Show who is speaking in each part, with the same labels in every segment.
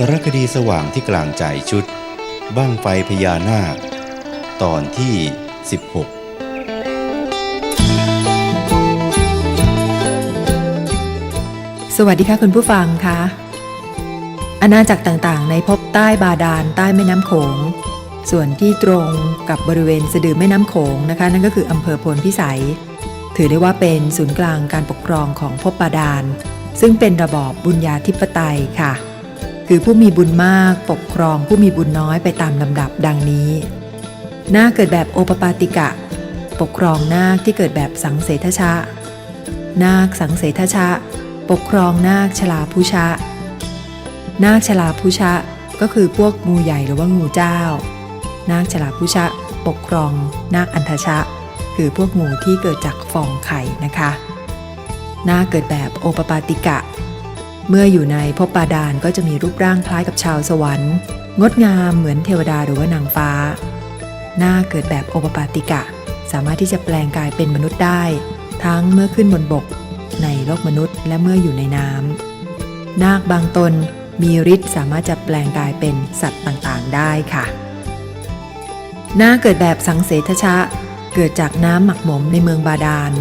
Speaker 1: สารคดีสว่างที่กลางใจชุด บ้างไฟพญานาค ตอนที่ 16
Speaker 2: สวัสดีค่ะคุณผู้ฟังคะอาณาจักรต่างๆ ในภพใต้บาดาลใต้แม่น้ำโขง ส่วนที่ตรงกับบริเวณสะดือแม่น้ำโขงนะคะ นั่นก็คืออำเภอโพนพิสัย ถือได้ว่าเป็นศูนย์กลางการปกครองของภพบาดาล ซึ่งเป็นระบอบบุญญาธิปไตยค่ะ คือผู้มีบุญมากปกครองผู้มีบุญน้อยไปตามลำดับดังนี้นาคเกิดแบบโอปปาติกะ ปกครองนาคที่เกิดแบบสังเสทชะ นาคสังเสทชะ ปกครองนาคชลาภูชะ นาคชลาภูชะก็คือพวกงูใหญ่หรือว่างูเจ้า นาคชลาภูชะ ปกครองนาคอันทชะ คือพวกงูที่เกิดจากฟองไข่นะคะ นาคเกิดแบบโอปปาติกะ เมื่ออยู่ในภพบาดาลก็จะมีรูปร่างคล้ายกับชาวสวรรค์ งดงามเหมือนเทวดาหรือว่านางฟ้า หน้าเกิดแบบโอปปาติกะ สามารถที่จะแปลงกายเป็นมนุษย์ได้ ทั้งเมื่อขึ้นบนบก ในโลกมนุษย์และเมื่ออยู่ในน้ำนาคบางตนมีฤทธิ์สามารถจะแปลงกายเป็นสัตว์ต่างๆได้ค่ะ หน้าเกิดแบบสังเสทชะ เกิดจากน้ำหมักหมมในเมืองบาดาล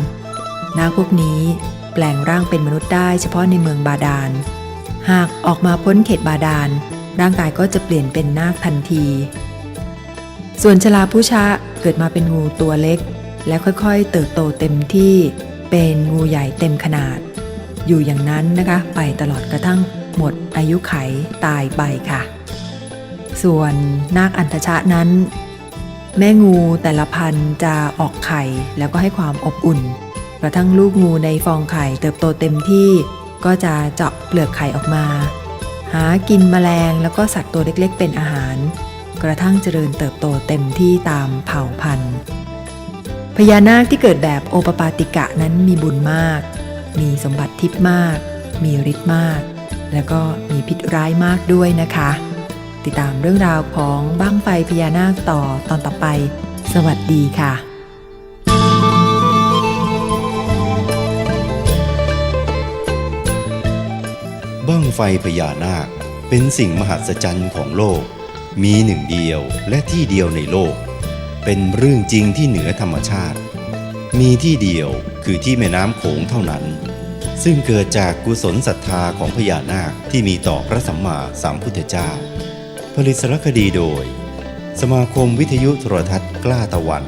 Speaker 2: นาคพวกนี้ แปลงร่างเป็นมนุษย์ได้เฉพาะในเมืองบาดาล หากออกมาพ้นเขตบาดาล ร่างกายก็จะเปลี่ยนเป็นนาคทันที ส่วนชลาผู้ชะเกิดมาเป็นงูตัวเล็ก และค่อยๆ เติบโตเต็มที่เป็นงูใหญ่เต็มขนาด อยู่อย่างนั้นนะคะไปตลอดกระทั่งหมดอายุไขตายไปค่ะ ส่วนนาคอันทชะนั้น แม่งูแต่ละพันธุ์จะออกไข่แล้วก็ให้ความอบอุ่น ระทั่งลูกงูในฟองไข่เติบโตเต็มที่ ก็จะเจาะเปลือกไข่ออกมา หากินแมลงแล้วก็สัตว์ตัวเล็กๆ เป็นอาหาร กระทั่งเจริญเติบโตเต็มที่ตามเผ่าพันธุ์ พญานาคที่เกิดแบบโอปปาติกะนั้นมีบุญมาก มีสมบัติทิพย์มาก มีฤทธิ์มาก แล้วก็มีพิษร้ายมากด้วยนะคะ ติดตามเรื่องราวของบ้างไฟพญานาคต่อตอนต่อไป สวัสดีค่ะ
Speaker 1: ไฟพญานาค เป็นสิ่งมหัศจรรย์ของโลก มีหนึ่งเดียวและที่เดียวในโลก เป็นเรื่องจริงที่เหนือธรรมชาติ มีที่เดียวคือที่แม่น้ำโขงเท่านั้น ซึ่งเกิดจากกุศลศรัทธาของพญานาคที่มีต่อพระสัมมาสัมพุทธเจ้า ผลิตสารคดีโดย สมาคมวิทยุโทรทัศน์กล้าตะวัน